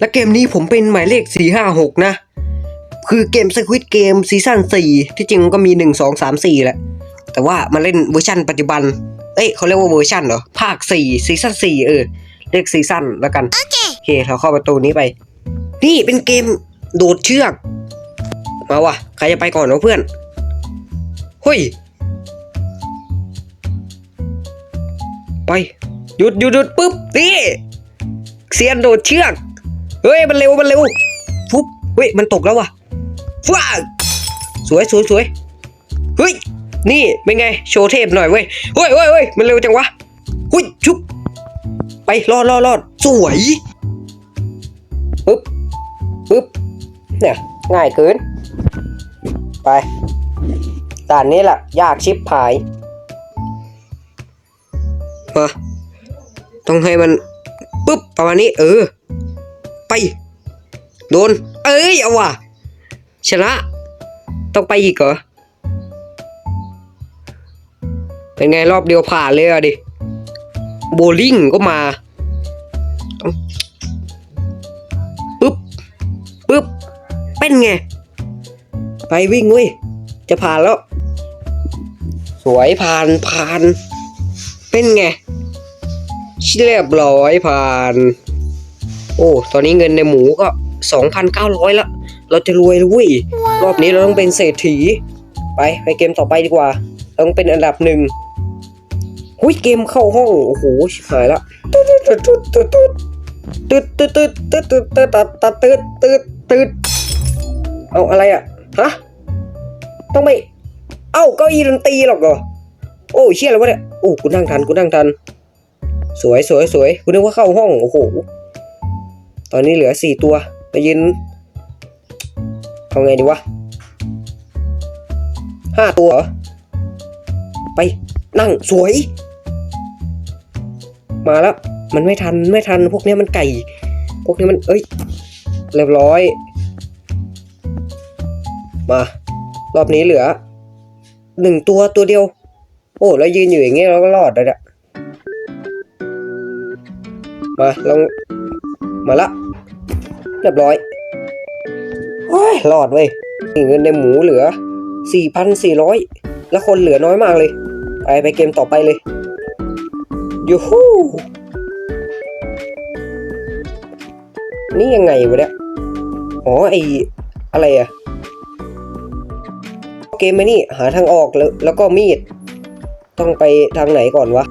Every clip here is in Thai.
และเกมนี้ผมเป็นหมายเลข 456 นะ คือเกม Squid Game ซีซั่น4 ที่จริงมันก็มี 1 2 3 4 แหละ แต่ว่ามาเล่นเวอร์ชันปัจจุบัน เอ้ยเขาเรียกว่าเวอร์ชันเหรอ ภาค 4 ซีซั่น4 เออ เรียกซีซั่นแล้วกัน โอเคเราเข้าประตูนี้ไป นี่เป็นเกมโดดเชือก มาวะใครจะไปก่อนวะเพื่อนเฮ้ยไป หยุดหยุดหยุดปุ๊บนี่เซียนโดดเชือก เฮ้ยมันเร็วมันเร็วฟุบเฮ้ยมันตกแล้ววะฟ้าสวยสวยสวยเฮ้ยนี่เป็นไงโชว์เทพหน่อยเว้ยเฮ้ยเฮ้ยเฮ้ยมันเร็วจังวะหุยชุบไปรอดรอดรอดสวยปึ๊บปึ๊บเนี่ยง่ายเกินไปด่านนี้แหละยากชิบหายมาต้องให้มันปุ๊บประมาณนี้เออ ไป โดน เอ้ย เอาว่ะ ชนะ ต้องไปอีกเหรอ เป็นไงรอบเดียวผ่านเลยอะดิ โบลิ่งก็มาเอาปึ๊บปึ๊บ เป็นไง ไปวิ่งเว้ย จะผ่านแล้ว สวยผ่านผ่าน เป็นไงเรียบร้อยผ่าน โอ้ ตอนนี้เงินในหมูก็ 2,900ละ เราจะรวยแล้วเว้ย รอบนี้เราต้องเป็นเศรษฐี ไปไปเกมต่อไปดีกว่าเราต้องเป็นอันดับหนึ่งหุยเกมเข้าห้อง โอ้โหชิบหายละตึ๊ดตึ๊ดตึ๊ดตึ๊ดตึ๊ดตึ๊ดตึ๊ดตึ๊ดตึ๊ดตึ๊ดตึ๊ดตึ๊ดตึ๊ดตึ๊ดเอาอะไรอะฮะ ต้องไม่เอ้าเก้าอี้ดนตรีหรอกเหรอ โอ้เชี่ยแล้ววะเนี่ย โอ้กูนั่งทันกูนั่งทัน สวยสวยสวยกูนึกว่าเข้าห้อง โอ้โห ตอนนี้เหลือสี่ตัวไปยืนเอาไงดีวะห้าตัวเหรอ ไปนั่งสวย มาแล้ว มันไม่ทันไม่ทันพวกนี้มันไก่ พวกนี้มัน เอ้ย เรียบร้อย มา รอบนี้เหลือหนึ่งตัวตัวเดียว โอ้แล้วยืนอยู่อย่างเงี้ยเราก็รอดแล้วเนี่ยมาลองมาละ เรียบร้อยโอ้ยรอดเว้ยนี่เงินในหมูเหลือ 4,400 แล้วคนเหลือน้อยมากเลย ไปไปเกมต่อไปเลยยูฮูนี่ยังไงวะเนี่ยอ๋อไออะไรอะเกมไอ้นี่หาทางออกแล้วแล้วก็มีด ต้องไปทางไหนก่อนวะ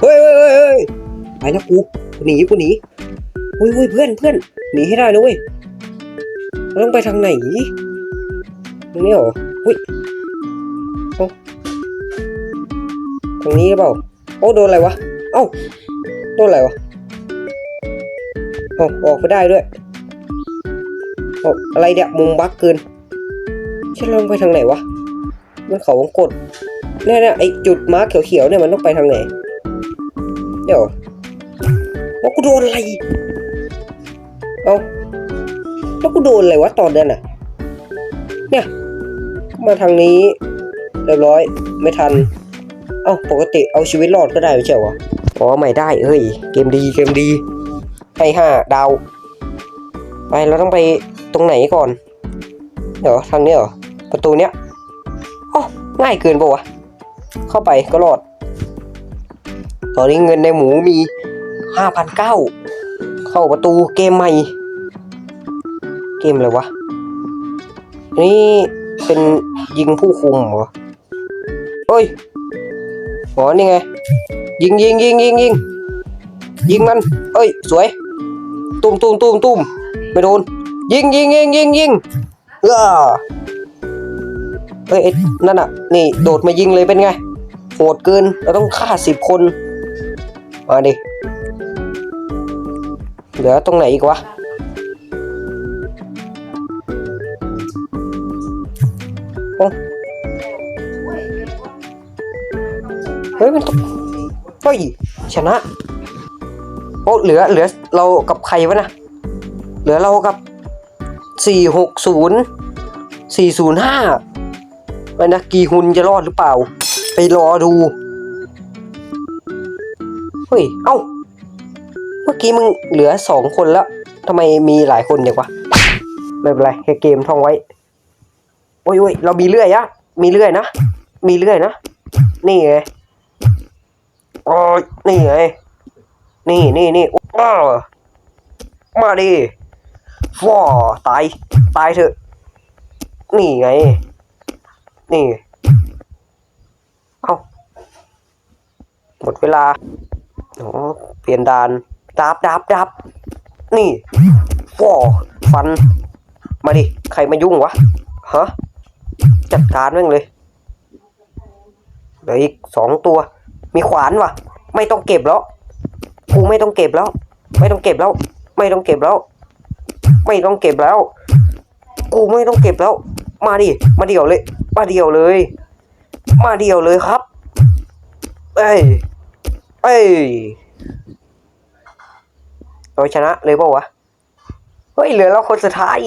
เฮ้ยเฮ้ยเฮ้ยเฮ้ยไปแล้วกูกูหนีกูหนีเฮ้ยเฮ้ยเพื่อนเพื่อน หนีให้ได้นะเว้ยเราต้องไปทางไหนตรงนี้เหรออุ้ยเอ้าทางนี้หรือเปล่าโอ้โดนอะไรวะเอ้าโดนอะไรวะเอ้ออกไปได้ด้วยเอ้อะไรเนี่ยมุมบักเกินฉันลองไปทางไหนวะมันเขาวงกดเนี่ยเนี่ยไอจุดมาร์กเขียวๆเนี่ยมันต้องไปทางไหนเดี๋ยวแล้วกูโดนอะไร เอาแล้วกูโดนอะไรวะตอนนั้นน่ะ เนี่ย มาทางนี้เรียบร้อยไม่ทัน เอ้าปกติเอาชีวิตรอดก็ได้ไม่ใช่เหรออ๋อไม่ได้เฮ้ย เกมดีเกมดีให้ห้าดาวไปเราต้องไปตรงไหนก่อน เดี๋ยวทางนี้เหรอประตูเนี้ยอ๋อง่ายเกินปะวะเข้าไปก็รอด ตอนนี้เงินในหมูมีห้าพันเก้าเข้าประตูเกมใหม่ เกมอะไรวะ นี่เป็นยิงผู้คุมเหรอเฮ้ยอ๋อนี่ไง ยิงยิงยิงยิงยิงยิงมันเอ้ย สวย ตุ้มตุ้มตุ้มตุ้มไม่โดน ยิงยิงยิงยิงยิงเออเอ้ยนั่นน่ะ นี่โดดมายิงเลยเป็นไง โหดเกิน เราต้องฆ่าสิบคน มาดิ เหลือตรงไหนอีกวะ เฮ้ยมันตกเฮ้ยชนะโอ้เหลือเหลือเรากับใครวะนะเหลือเรากับสี่หกศูนย์สี่ศูนย์ห้าไปนะกีฮุนจะรอดหรือเปล่า ไปรอดูเฮ้ยเอ้าเมื่อกี้มึงเหลือสองคนแล้วทำไมมีหลายคนเนี่ยวะไม่เป็นไรแค่เกมท่องไว้โอ้ยโอ้ยเรามีเลื่อยอะมีเลื่อยนะ มีเลื่อยนะ นี่ไง โอ้ยนี่ไง นี่นี่นี่อ้าวมาดิฟอตาย ตายเถอะ นี่ไง นี่ เอาหมดเวลาโอ้เปลี่ยนดานดาบดาบดาบนี่ฟอฟัน มาดิ ใครมายุ่งวะ ฮะ จัดการแม่งเลยเหลืออีกสองตัว มีขวานวะไม่ต้องเก็บแล้ว กูไม่ต้องเก็บแล้ว ไม่ต้องเก็บแล้ว ไม่ต้องเก็บแล้ว ไม่ต้องเก็บแล้ว กูไม่ต้องเก็บแล้ว มาดิ มาเดี่ยวเลย มาเดี่ยวเลย มาเดี่ยวเลยครับ เอ้ย เอ้ยเราชนะเลยเปล่าวะ เฮ้ย เหลือเราคนสุดท้าย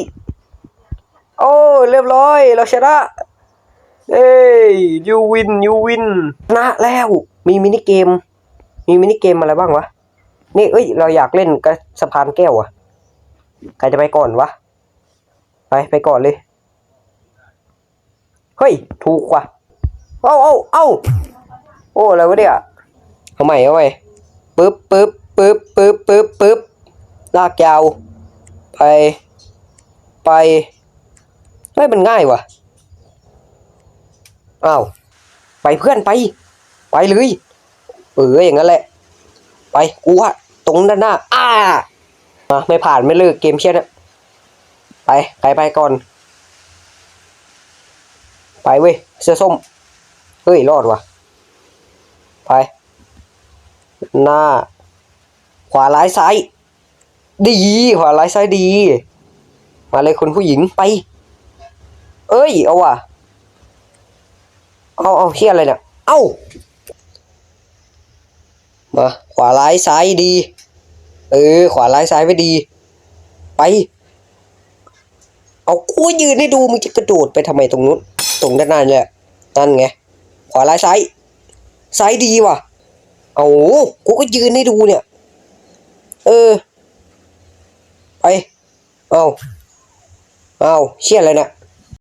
โอ้เรียบร้อย เราชนะ เอ้ยยูวินยูวินชนะแล้ว มีมินิเกม มีมินิเกมอะไรบ้างวะ นี่เอ้ย เราอยากเล่นกับสะพานแก้วอะใครจะไปก่อนวะ ไปไปก่อนเลย เฮ้ย ถูกว่ะ เอ้าเอ้าเอ้าโอ้อะไรวะเนี่ยเอาใหม่เอาใหม่ปึ๊บปึ๊บปึ๊บปึ๊บปึ๊บปึ๊บลากยาว ไป ไปเฮ้ยมันง่ายว่ะอ้าวไปเพื่อนไป ไปเลยเอออย่างนั้นแหละ ไปกูว่าตรงด้านหน้า อ้ามาไม่ผ่านไม่เลิกเกมเชียนะไปใครไปก่อน ไปเว้ยเสื้อส้ม เฮ้ย รอดว่ะ ไป หน้า ขวาร้ายซ้าย ดี ขวาร้ายซ้ายดี มาเลยคนผู้หญิงไป เอ้ย เอาว่ะ เอาเอาเฮียอะไรเนี่ย เอ้า มาขวาร้ายซ้ายดี เออ ขวาร้ายซ้ายไม่ดี ไป เอากูยืนให้ดูมึงจะกระโดดไปทำไมตรงนู้น ตรงด้านหน้าเนี่ยนั่นไง ขวาร้ายซ้ายซ้ายดีว่ะ เอากูก็ยืนให้ดูเนี่ย เออ ไป เอาเอาเชี่ยอะไรเนี่ย